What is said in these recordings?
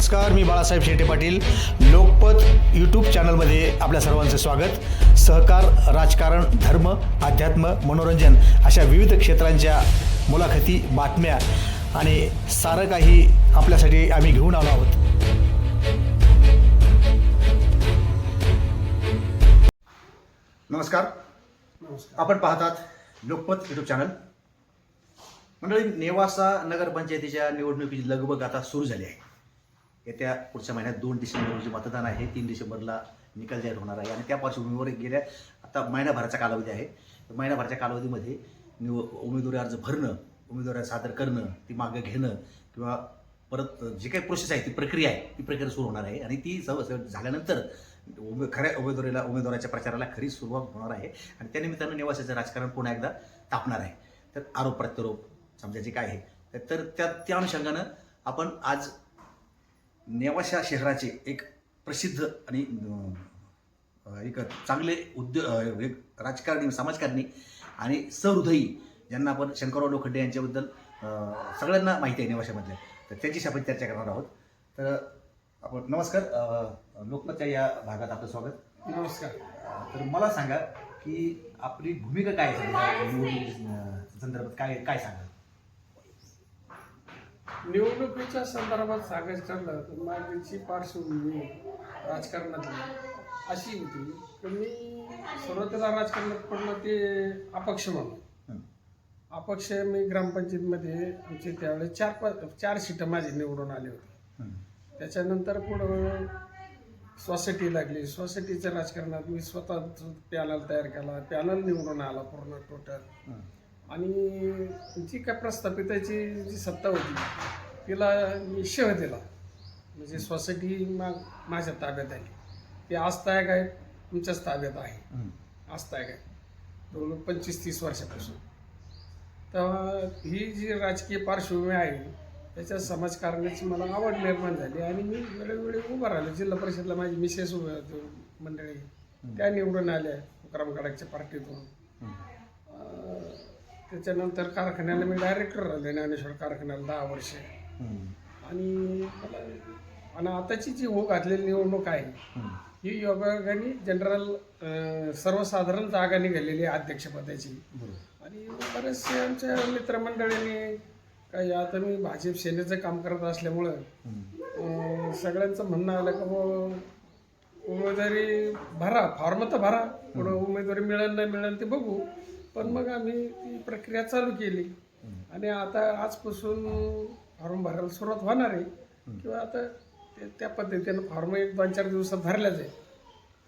नमस्कार मी बाळासाहेब शेटे पाटील. लोकपत यूट्यूब चॅनलमध्ये आपल्या सर्वांचं स्वागत. सहकार राजकारण धर्म अध्यात्म मनोरंजन अशा विविध क्षेत्रांच्या मुलाखती बातम्या आणि सारं काही आपल्यासाठी आम्ही घेऊन आलो आहोत. नमस्कार. आपण पाहतात लोकपत यूट्यूब चॅनल. मंडळी नेवासा नगरपंचायतीच्या निवडणुकीची लगबग आता सुरू झाली आहे. येत्या पुढच्या महिन्यात दोन डिसेंबर रोजी मतदान आहे. तीन डिसेंबरला निकाल जाहीर होणार आहे. आणि त्या पार्श्वभूमीवर गेल्या आता महिनाभराचा कालावधी आहे. तर महिनाभराच्या कालावधीमध्ये निव उमेदवारी अर्ज भरणं उमेदवारी सादर करणं ती मागं घेणं किंवा परत जी काही प्रोसेस आहे ती प्रक्रिया आहे ती प्रक्रिया सुरू होणार आहे. आणि ती सर्व झाल्यानंतर उमे खऱ्या उमेदवारीला उमेदवाराच्या प्रचाराला खरी सुरुवात होणार आहे. आणि त्यानिमित्तानं निवासाचं राजकारण पुन्हा एकदा तापणार आहे. तर आरोप प्रत्यारोप समजा जे काय आहे तर त्या त्या अनुषंगानं आपण आज नेवाशा शहराचे एक प्रसिद्ध आणि एक चांगले उद्योग एक राजकारणी समाजकारणी आणि सहृदयी ज्यांना आपण शंकरराव लोखंडे यांच्याबद्दल सगळ्यांना माहिती आहे नेवाशामधल्या तर त्यांच्याशी आपण चर्चा करणार आहोत. तर आपण नमस्कार लोकमतच्या या भागात आपलं स्वागत. नमस्कार. तर मला सांगा की आपली भूमिका काय आहे? संदर्भात काय काय सांगा निवडणुकीच्या संदर्भात सांगायचं ठरलं तर माझी पार्श्वभूमी राजकारणातली अशी होती. की मी सुरुवातीला राजकारणात पडलं ते अपक्ष म्हणून. अपक्ष मी ग्रामपंचायतीमध्ये आमचे त्यावेळेस चार पाच चार सीटं माझी निवडून आली होती. त्याच्यानंतर पुढं सोसायटी लागली. सोसायटीच्या राजकारणात मी स्वतः पॅनल तयार केला. पॅनल निवडून आला पूर्ण टोटल. आणि जी काय प्रस्थापिताची जी सत्ता होती तिला मी शेव दिला. म्हणजे सोसायटी मा माझ्या ताब्यात आली. ती आस्थायक आहे तुमच्याच ताब्यात आहे. हं. आस्थायक आहे जवळ पंचवीस तीस वर्षापासून. तर ही जी राजकीय पार्श्वभूमी आहे त्याच्या समाजकारणाची मला आवड निर्माण झाली आणि मी वेळोवेळी उभा राहिलो. जिल्हा परिषदला माझी मिसेस उभे होते मंडळी. त्या निवडून आल्या विक्रम गडाच्या पार्टीतून. त्याच्यानंतर कारखान्याला मी डायरेक्टर राहिले ज्ञानेश्वर कारखान्याला दहा वर्ष. आणि मला आणि आताची जी हो घातलेली निवडणूक आहे हं. योगायोगाने जनरल सर्वसाधारण जागा निघालेली आहे अध्यक्षपदाची आणि बरेचसे आमच्या मित्रमंडळींनी काही आता मी भाजप सेनेचं काम करत असल्यामुळं सगळ्यांचं म्हणणं आलं का उमेदवारी भरा फॉर्म तर भरा पुढं उमेदवारी मिळेल नाही मिळेल ते बघू पण मग आम्ही ती प्रक्रिया चालू केली. आणि आता आजपासून फॉर्म भरायला सुरुवात होणार आहे. किंवा आता ते त्या पद्धतीनं फॉर्म एक दोन चार दिवसात भरल्या जाईल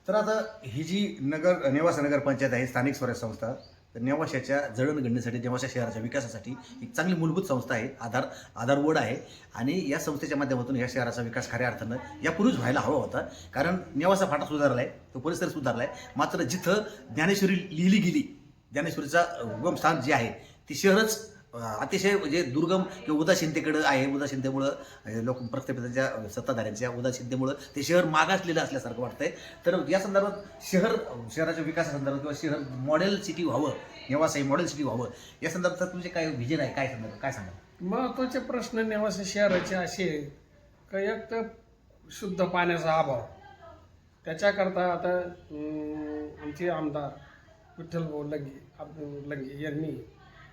तर आता ही जी नगर नेवासा नगरपंचायत आहे स्थानिक स्वराज्य संस्था तर नेवाशाच्या जडणघडणीसाठी नेवाशा शहराच्या विकासासाठी एक चांगली मूलभूत संस्था आहे आधार आधारवड आहे. आणि या संस्थेच्या माध्यमातून या शहराचा विकास खऱ्या अर्थानं यापूर्वीच व्हायला हवा होता. कारण नेवासा फाटा सुधारला आहे तो परिसर सुधारला आहे मात्र जिथं ज्ञानेश्वरी लिहिली गेली ज्ञानेश्वरीचा उगम स्थान जे आहे ती शहरच अतिशय म्हणजे दुर्गम किंवा उदासीनतेकडं आहे. उदासीनतेमुळं लोक प्रत्येकाच्या सत्ताधाऱ्यांच्या उदासीनतेमुळं ते शहर मागासलेलं असल्यासारखं वाटतंय. तर या संदर्भात शहर शहराच्या विकासासंदर्भात किंवा शहर मॉडेल सिटी व्हावं नेवासा मॉडेल सिटी व्हावं या संदर्भात तुमचे काय विजन आहे? काय संदर्भ काय सांगा महत्त्वाचे प्रश्न नेवासा शहराचे असे का एक तर शुद्ध पाण्याचा अभाव. त्याच्याकरता आता आमचे आमदार विठ्ठल भाऊ लंगे अब्दुल लंगे यांनी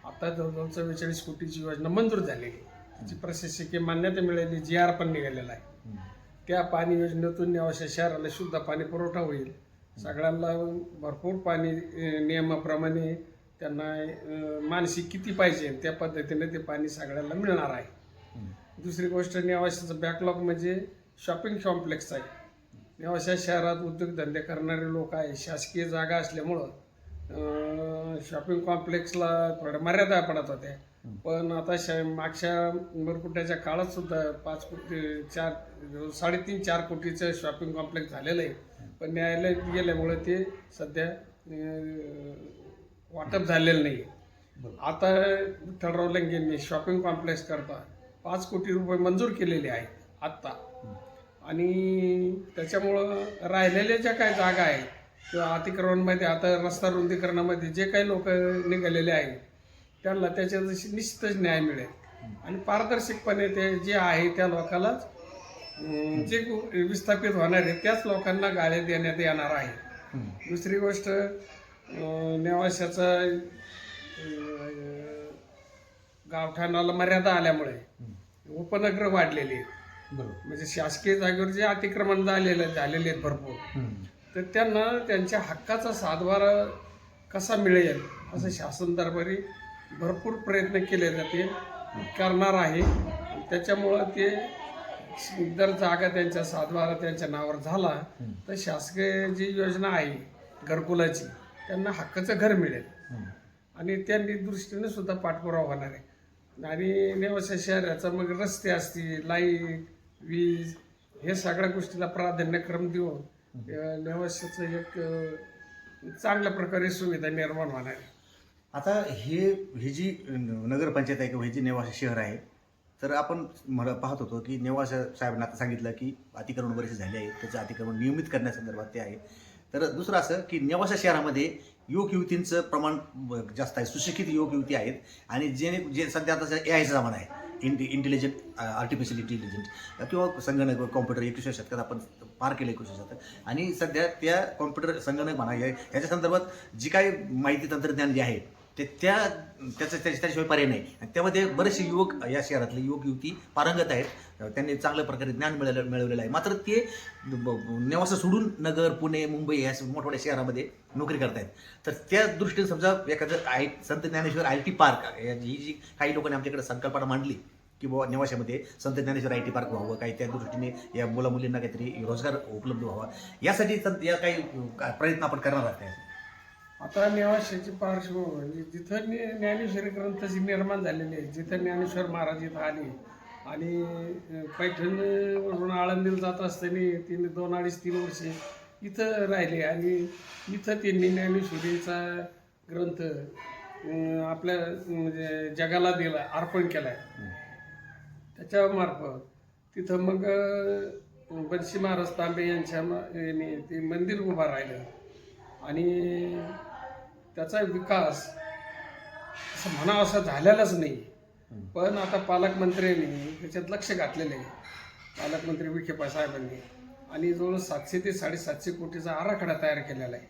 आता जवळजवळ चव्वेचाळीस कोटीची योजना मंजूर झालेली. त्याची प्रशासकीय मान्यता मिळाली जी आर पण निघालेला आहे. त्या पाणी योजनेतून नेवाशा शहराला शुद्ध पाणी पुरवठा होईल. सगळ्यांना भरपूर पाणी नियमाप्रमाणे त्यांना मानसिक किती पाहिजे त्या पद्धतीने ते पाणी सगळ्यांना मिळणार आहे. दुसरी गोष्ट नेवाशाचं बॅकलॉग म्हणजे शॉपिंग कॉम्प्लेक्स आहे. नेवाशा शहरात उद्योगधंदे करणारे लोक आहे शासकीय जागा असल्यामुळं शॉपिंग कॉम्प्लेक्सला थोड्या मर्यादा पडत होत्या. पण आता श मागच्या मरकुट्याच्या काळात सुद्धा पाच कोटी चार साडेतीन चार कोटीचं शॉपिंग कॉम्प्लेक्स झालेलं आहे. पण न्यायालयात गेल्यामुळे ते सध्या वाटप झालेलं नाही आता विठ्ठलराव लंगेंनी शॉपिंग कॉम्प्लेक्स करता. पाच कोटी रुपये मंजूर केलेले आहेत आत्ता. आणि त्याच्यामुळं राहिलेल्या ज्या काही जागा आहेत किंवा अतिक्रमणमध्ये आता रस्ता रुंदीकरणामध्ये जे काही लोक निघालेले आहेत त्यांना त्याच्यात निश्चितच न्याय मिळेल आणि पारदर्शकपणे ते जे आहे त्या लोकांनाच अं, जे विस्थापित होणार आहे त्याच लोकांना गाळे देण्यात येणार आहे. दुसरी गोष्ट नेवाशाचा गावठाणाला मर्यादा आल्यामुळे उपनगर वाढलेली म्हणजे शासकीय जागेवर जे अतिक्रमण झालेले झालेले आहेत भरपूर. तर त्यांना त्यांच्या हक्काचा सातबारा कसा मिळेल असं शासन दरबारी भरपूर प्रयत्न केले जाते करणार आहे. त्याच्यामुळं ते जर जागा त्यांच्या सातबारा त्यांच्या नावावर झाला तर शासकीय जी योजना आहे घरकुलाची त्यांना हक्काचं घर मिळेल. आणि त्या दृष्टीने सुद्धा पाठपुरावा होणार आहे. आणि नेवासा शहराचा मग रस्ते असतील लाइट वीज हे सगळ्या गोष्टीला प्राधान्यक्रम देऊन अं, नेवाशाचं एक चांगल्या प्रकारे सुविधा निर्माण होणार आहे. आता हे ही जी नगरपंचायत आहे किंवा हे जे नेवासा शहर आहे तर आपण म्हण पाहत होतो की नेवासा साहेबांना आता सांगितलं की अतिक्रमण बरेचसे झाले आहे त्याचं अतिक्रमण नियमित करण्यासंदर्भात ते आहे. तर दुसरं असं की नेवासा शहरामध्ये युवक युवतींचं प्रमाण ब- जास्त आहे सुशिक्षित युवक युवती आहेत. आणि जे जे सध्या आता ए आयचा जमाना आहे इंटि इंटेलिजंट आर्टिफिशियल इंटेलिजंट किंवा संगणक कॉम्प्युटर एकविसव्या शतकात आपण पार केलं एकविसव्या शतकात आणि सध्या त्या कॉम्प्युटर संगणक म्हणा या- याच्या संदर्भात जी काही माहिती तंत्रज्ञान जे आहे ते त्या त्याचं त्याच्या त्याशिवाय पर्याय नाही. त्यामध्ये बरेचसे युवक या शहरातले युवक युवती पारंगत आहेत. त्यांनी चांगल्या प्रकारे ज्ञान मिळवलं मिळवलेलं आहे. मात्र ते ब- सोडून नगर पुणे मुंबई या मोठमोठ्या शहरामध्ये नोकरी करतायत. तर त्या दृष्टीने समजा एखादं I Sant Dnyaneshwar I T park या- ही जी काही लोकांनी आमच्याकडे संकल्पना मांडली की बाबा नेवाशामध्ये संत ज्ञानेश्वर आय टी पार्क व्हावं. काही त्या दृष्टीने या मुला मुलींना काहीतरी रोजगार उपलब्ध व्हावा. यासाठी संत या काही प्रयत्न आपण करणार आहात आता नेवाशाची पार्श्वभूमी म्हणजे जिथं ज्ञ- ज्ञानेश्वरी ग्रंथाची निर्माण झालेली आहे जिथं ज्ञानेश्वर महाराज इथं आले आणि पैठणवरून आळंदीला जात असताना तिने दोन अडीच तीन वर्षे इथं राहिले आणि इथं त्यांनी ज्ञानेश्वरीचा ग्रंथ आपल्या म्हणजे जगाला दिला अर्पण केला त्याच्यामार्फत तिथं मग बनशी महाराज तांबे यांच्या म- यांनी ते मंदिर उभं राहिलं. आणि त्याचा विकास असं म्हणावं असं झालेलाच नाही. पण आता पालकमंत्र्यांनी त्याच्यात लक्ष घातलेलं आहे. पालकमंत्री विखे साहेबांनी. आणि जवळ सातशे ते साडेसातशे कोटीचा आराखडा तयार केलेला आहे.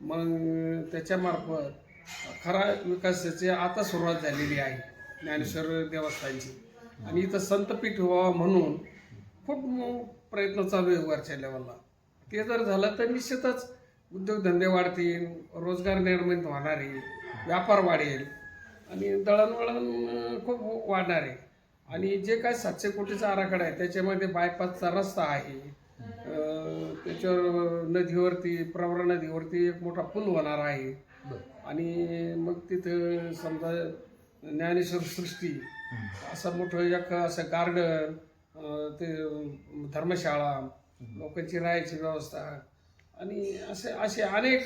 मग त्याच्यामार्फत खरा विकासाची आता सुरुवात झालेली आहे ज्ञानेश्वर देवस्थानची. आणि इथं संतपीठ व्हावं म्हणून खूप प्रयत्न चालू आहे वरच्या लेवलला ते जर झालं तर निश्चितच उद्योगधंदे वाढतील रोजगार निर्मित होणार आहे व्यापार वाढेल आणि दळणवळण खूप वाढणार आहे. आणि जे काय सातशे कोटीचा आराखडा आहे त्याच्यामध्ये बायपासचा रस्ता आहे. त्याच्यावर नदीवरती प्रवरा नदीवरती एक मोठा पूल होणार आहे. आणि मग तिथं समजा ज्ञानेश्वर सृष्टी असं मोठं एक असं गार्डन ते धर्मशाळा लोकांची राहायची व्यवस्था आणि असे असे अनेक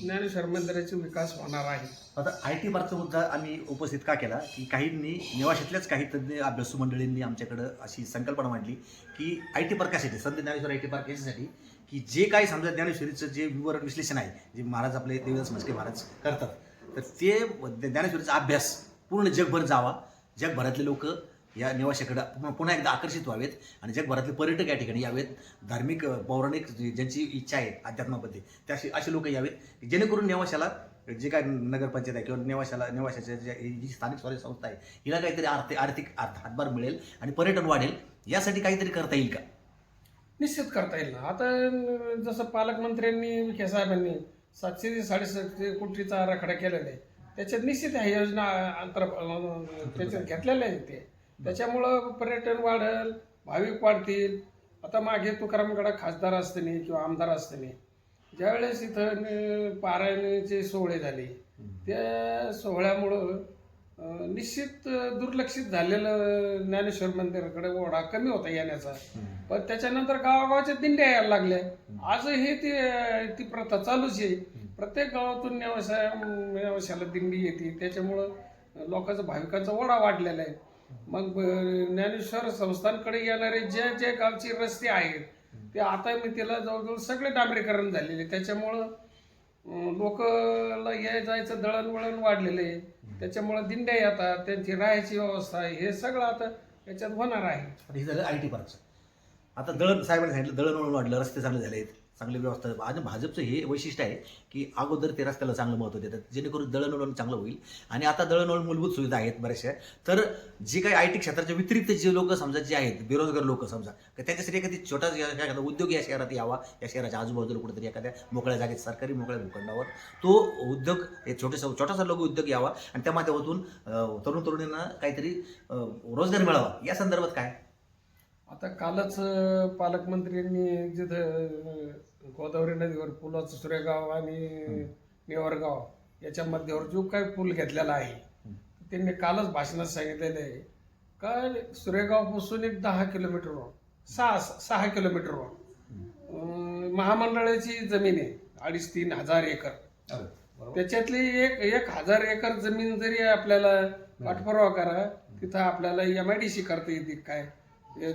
ज्ञानेश्वर मंदिराचे विकास होणार आहे. आता आय टी पार्कचा मुद्दा आम्ही उपस्थित का केला? की काहींनी निवाशातल्याच काही तज्ज्ञ अभ्यासू मंडळींनी आमच्याकडं अशी संकल्पना मांडली की आय टी पार्क कशासाठी? संत ज्ञानेश्वर आय टी पार्क याच्यासाठी की जे काही समजा ज्ञानेश्वरीचं जे विवरण विश्लेषण आहे जे महाराज आपले देवदास म्हस्के महाराज करतात तर ते ज्ञानेश्वरीचा अभ्यास पूर्ण जगभर जावा. जगभरातले लोक या निवाशाकडे पुन्हा पुन्हा एकदा आकर्षित व्हावेत आणि जगभरातले पर्यटक या ठिकाणी यावेत. धार्मिक पौराणिक ज्यांची इच्छा आहे अध्यात्मामध्ये त्या असे लोक यावेत जेणेकरून नेवाशाला जे काय नगरपंचायत आहे किंवा नेवाशाला नेवाशाच्या ज्या जी स्थानिक स्वराज्य संस्था आहे हिला काहीतरी आर्थिक आर्थिक हातभार मिळेल आणि पर्यटन वाढेल. यासाठी काहीतरी करता येईल का? निश्चित करता येईल ना. आता जसं पालकमंत्र्यांनी विखे साहेबांनी सातशे ते साडेसातशे कोटीचा आराखडा केलेला आहे. त्याच्यात निश्चित ह्या योजना अंतर त्याच्यात घेतलेल्या आहेत ते. त्याच्यामुळं पर्यटन वाढेल भाविक वाढतील. आता मागे तुकारामगडा खासदार असताना किंवा आमदार असताना ज्यावेळेस इथं पारायणाचे सोहळे झाले त्या सोहळ्यामुळं निश्चित दुर्लक्षित झालेलं ज्ञानेश्वर मंदिराकडे ओढा कमी होता येण्याचा. पण त्याच्यानंतर गावागावाच्या दिंड्या यायला लागल्या आजही ती ती प्रथा चालूच आहे. प्रत्येक गावातून नेवासा व्यवसायाला दिंडी येते. त्याच्यामुळं लोकांचा भाविकांचा ओढा वाढलेला आहे. मग ज्ञानेश्वर संस्थांकडे येणारे जे जे गावचे रस्ते आहेत ते आता मी तिला जवळजवळ सगळे डांबरीकरण झालेले. त्याच्यामुळं लोकला ये जायचं दळणवळण वाढलेलं आहे. त्याच्यामुळं दिंड्या येतात त्यांची राहायची व्यवस्था आहे. हे सगळं आता याच्यात होणार आहे. हे झालं आय टी पार्कचं. आता दळण साहेबांनी सांगितलं दळणवळण वाढलं रस्ते चांगले झाले आहेत चांगली व्यवस्था. आणि भाजपचं हे वैशिष्ट्य आहे की अगोदर ते रस्त्याला चांगलं महत्त्व देतात जेणेकरून दळणवळण चांगलं होईल. आणि आता दळणवळण मूलभूत सुविधा आहेत बऱ्याचशा. तर जे काही आय टी क्षेत्राच्या व्यतिरिक्त जे लोक समजा जे आहेत बेरोजगार लोक समजा त्याच्यासाठी एखादी छोटा एखादा उद्योग या शहरात यावा. या शहराच्या आजूबाजूला कुठेतरी एखाद्या मोकळ्या जागेत सरकारी मोकळ्या भूखंडावर तो उद्योग एक छोटेसा छोटासा लघु उद्योग यावा. आणि त्या माध्यमातून तरुण तरुणींना काहीतरी रोजगार मिळावा. या संदर्भात काय? आता कालच पालकमंत्र्यांनी जिथं गोदावरी नदीवर पुलाचं सुरेगाव आणि नेवरगाव याच्या मध्यावर जो काही पूल घेतलेला आहे त्यांनी कालच भाषणात सांगितलेलं आहे का सुरेगावपासून एक दहा किलोमीटरवर सहा सहा किलोमीटरवर महामंडळाची जमीन आहे अडीच तीन हजार एकर. त्याच्यातली एक एक हजार एकर जमीन जरी आपल्याला पाठपुरावा करा तिथं आपल्याला एम आय डी सी करता येते काय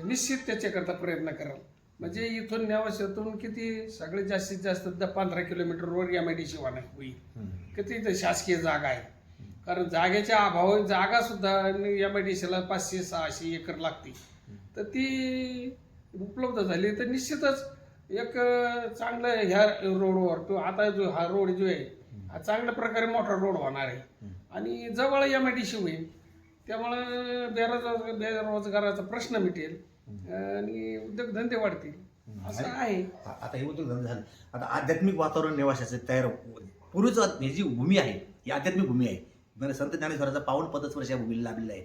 निश्चित त्याच्याकरता प्रयत्न कराल. म्हणजे इथून नेवाशातून किती सगळ्यात जास्तीत जास्त पंधरा किलोमीटरवर एम आय डी सी होणार होईल. किती इथं शासकीय जागा आहे. कारण जागेच्या अभाव जागा सुद्धा एम आय डी सीला पाचशे सहाशे एकर लागते तर ती उपलब्ध झाली तर निश्चितच एक चांगलं ह्या रोडवर तो आता जो हा रोड जो आहे हा चांगल्या प्रकारे मोठा रोड होणार आहे. आणि जवळ एम आय डी सी होईल त्यामुळं बेरोजगार बेरोजगाराचा प्रश्न मिटेल. आणि उद्योगधंदे वाढतील. असं आहे. आता हे उद्योगधंदे झाले. आता आध्यात्मिक वातावरण निवासाचं तयार पूर्वीच ही जी भूमी आहे ही आध्यात्मिक भूमी आहे. म्हणजे संत ज्ञानेश्वराचा पावन पदस्पर्श या भूमीला लाभलेला आहे.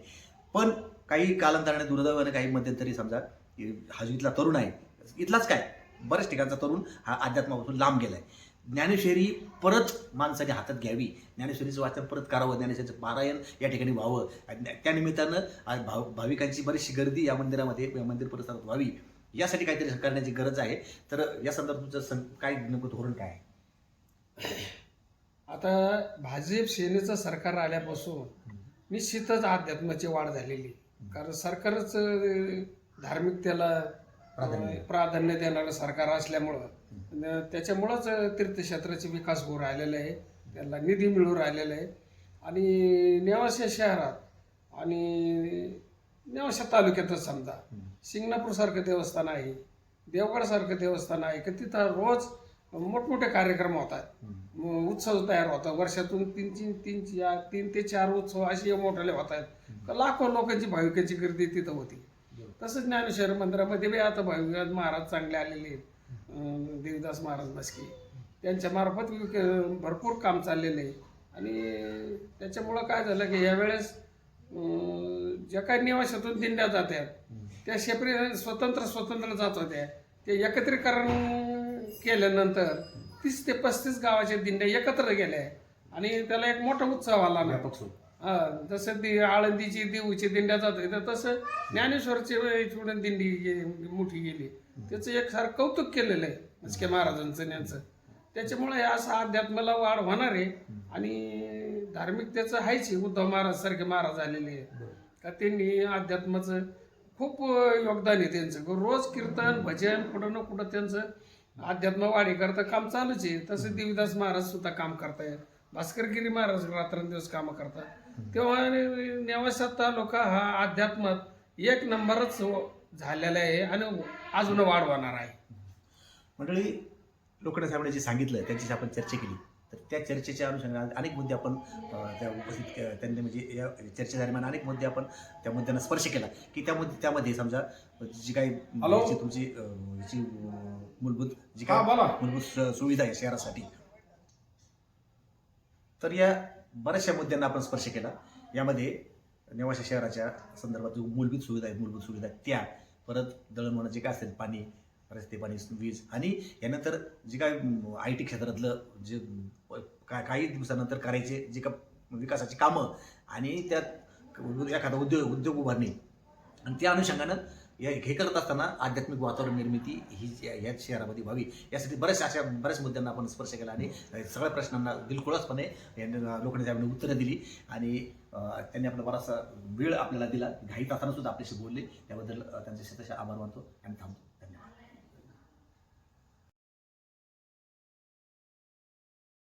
पण काही कालांतराने दुर्दैवाने काही मध्यंतरी समजा हा जो इथला तरुण आहे इथलाच काय? बऱ्याच ठिकाणचा तरुण हा अध्यात्मापासून लांब गेलाय. ज्ञानेश्वरी परत माणसाने हातात घ्यावी. ज्ञानेश्वरीचं वाचन परत करावं. ज्ञानेश्वरीचं पारायण या ठिकाणी व्हावं. आणि त्या- त्या निमित्तानं आज भाव भाविकांची बरीचशी गर्दी या मंदिरामध्ये मंदिर परिसरात व्हावी. यासाठी काहीतरी करण्याची गरज आहे. तर या संदर्भात तुमचं सं- काय नेमकं धोरण काय आता भाजप सेनेचं सरकार आल्यापासून निश्चितच अध्यात्माची वाढ झालेली कारण सरकारच धार्मिकतेला प्राधान्य. देणारं सरकार असल्यामुळं. त्याच्यामुळंच तीर्थक्षेत्राचे विकास होऊ राहिलेला आहे. त्याला निधी मिळू राहिलेला आहे. आणि नेवासा शहरात आणि नेवासा तालुक्यातच समजा. शिंगणापूरसारखं देवस्थान आहे देवगडसारखं देवस्थान आहे की तिथं रोज मोठमोठे कार्यक्रम होतात. उत्सव तयार होतात. वर्षातून तीन तीन तीन चार तीन ते चार उत्सव असे मोठे होत आहेत लाखो लोकांची भाविकांची गर्दी तिथं होती. तसंच ज्ञानेश्वर मंदिरामध्ये बी आता भाविक महाराज चांगले आलेले आहेत. देवीदास महाराज बसके. त्यांच्या मार्फत विक- भरपूर काम चाललेलं आहे. आणि त्याच्यामुळं काय झालं की यावेळेस ज्या काही निवासातून दिंड्या जात्यात त्या शेपरी स्वतंत्र स्वतंत्र जात होत्या. ते एकत्रीकरण केल्यानंतर तीस ते पस्तीस गावाच्या दिंड्या एकत्र गेल्या. आणि त्याला एक मोठा उत्सव आला ना. व्यापक स्वरूप. जसं ती आळंदीची देऊची दिंड्या जात होत्या तसं ज्ञानेश्वरची थोडं दिंडी मोठी गेली. त्याचं एक सारं कौतुक केलेलं आहे मस्के महाराजांचं यांचं. त्याच्यामुळे हे असं अध्यात्माला वाढ होणार आहे आणि धार्मिकतेचं आहेच आहे. उद्धव महाराज सारखे महाराज आलेले आहेत. का त्यांनी अध्यात्माचं खूप योगदान आहे त्यांचं. रोज कीर्तन भजन कुठं ना कुठं त्यांचं अध्यात्म वाढी करता काम चालूच आहे. तसं देवीदास महाराज सुद्धा काम करतायत. भास्करगिरी महाराज रात्रंदिवस कामं करतात. तेव्हा नेवासा तालुका हा अध्यात्मात एक नंबरच झालेला आहे आणि अजून वाढ होणार आहे. मंडळी लोखंडे साहेबांनी जे सांगितलं त्यांच्याशी आपण चर्चा केली. तर त्या चर्चेच्या अनुषंगाने अनेक मुद्दे आपण त्या उपस्थित त्यांनी म्हणजे या चर्चे दरम्यान अनेक मुद्दे आपण त्या मुद्द्यांना स्पर्श केला. की त्यामध्ये त्यामध्ये समजा जी काही तुमची अं, मूलभूत जी काही बोला. मूलभूत सुविधा आहे शहरासाठी तर या बऱ्याचशा मुद्द्यांना आपण स्पर्श केला. यामध्ये नेवाशा शहराच्या संदर्भात जो मूलभूत सुविधा आहेत मूलभूत सुविधा आहेत त्या परत दळणवळण जे काय असेल पाणी रस्ते पाणी वीज आणि यानंतर जे काय आय टी क्षेत्रातलं जे का काही दिवसानंतर करायचे जे का विकासाची कामं आणि त्यात एखादा उद्योग उद्योग उभारणे. आणि त्या अनुषंगानं या हे करत असताना आध्यात्मिक वातावरण निर्मिती ही जी याच शहरामध्ये व्हावी. यासाठी बऱ्याचशा अशा बऱ्याच मुद्द्यांना आपण स्पर्श केला आणि सगळ्या प्रश्नांना दिलखुलासपणे यांनी लोकांनी साहेबांनी उत्तरं दिली आणि त्यांनी आपला बराचसा वेळ आपल्याला दिला. घाईत असताना सुद्धा आपल्याशी बोलले. त्याबद्दल त्यांचे शतशः आभार मानतो आणि थांबतो.